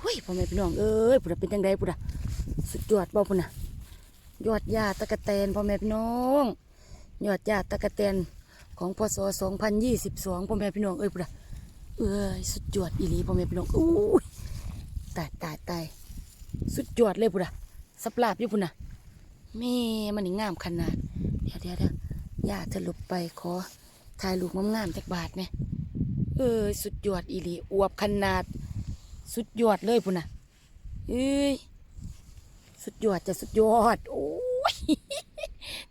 เฮ้ยพ่อแม่พี่น้องเอ้ยพุ่นเป็นจังไดพุ่นน่ะสุดยอดบ่พุ่นะยอดยาตะกะแตนพ่อแม่พี่น้อง ยอดยาตะกะแตนของพศ2022พ่อแม่พี่น้องเอ้ยพุ่นน่ะเอ้ยสุดยอดอีหลีพ่อแม่พี่น้องอู้ยตายตายตายสุดยอดเลยพุ่นน่ะสับลาบอยู่พุ่นน่ะแม่มันนี่งามขนาดเดี๋ยวเดี๋ยวเดี๋ยวย่าจะหลบไปขอถ่ายรูปงามๆจากบาทไหมเอ้ยสุดยอดอีหลีอวบขนาด สุดยอดเลยพุ่นน่ะเอ้ยสุดยอดจะสุดยอด โอ้ย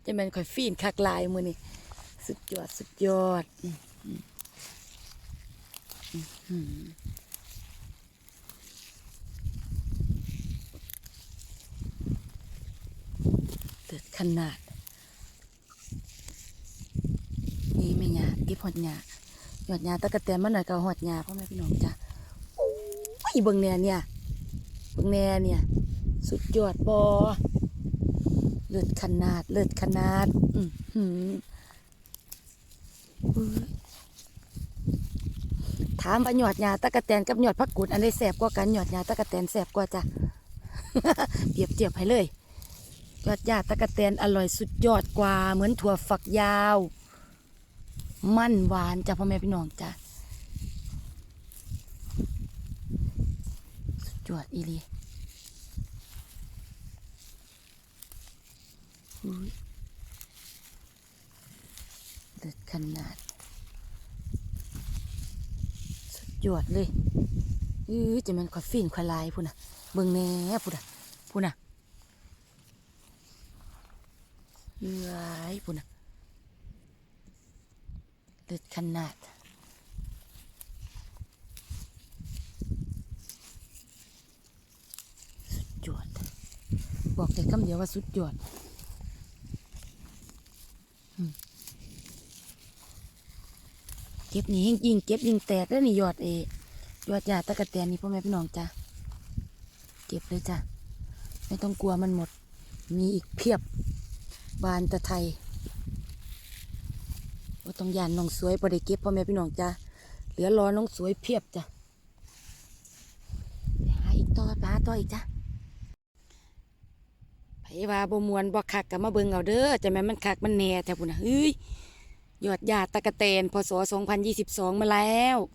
จะแม่นข่อยฟีนคักลายมือนี่สุดยอดสุดยอดเติดขนาด นี่แม่ยาเก็บหอดยาหยอดยาตะกะแตนมาหน่อยก็เอาหอดยาพ่อแม่พี่น้องจ้ะ ยเบิ่งแน่เนี่ยเบิ่งแน่เนี่ย สุดยอดบอเลิศขนาด เลิศขนาด อือหืออุ๊ยถามว่าหยอดยาตะกะแตนกับหยอดผักกุดอันใดแสบกว่ากันหยอดยาตะกะแตนแสบกว่าจ้ะเปรียบเทียบให้เลยหยอดยาตะกะแตนอร่อยสุดยอดกว่า เหมือนถั่วฝักยาว มันหวานจ้ะพ่อแม่พี่น้องจ้ะ จวดอีลีเด็ดขนาด สุดยอดเลยอือจะมันขอยฟินขอลายพูนะเบิ่งแน่พูนะพูนะเอ้ยพูนะเด็ดขนาด ยอด บอกแต่คำเดียวว่าสุดยอดเก็บนี่ยิ่งเก็บยิ่งแตกแล้วนี่ยอดเอยอดยาตะกะแตนนี่พ่อแม่พี่น้องจ้ะเก็บเลยจ้ะไม่ต้องกลัวมันหมด มีอีกเพียบบานตะไทยว่าต้องยานน้องสวยพอได้เก็บพ่อแม่พี่น้องจ้ะเหลือรอน้องสวยเพียบจ้ะหาอีกต่อปลาต่ออีกจ้ะ ว่าบ่มวนบ่คักก็มาเบิ่งเอาเด้อจะแม่มันคักมันแหน่แท้พุ่นน่ะเฮ้ยยอดยาตะกะแตนพศ2022 มาแล้ว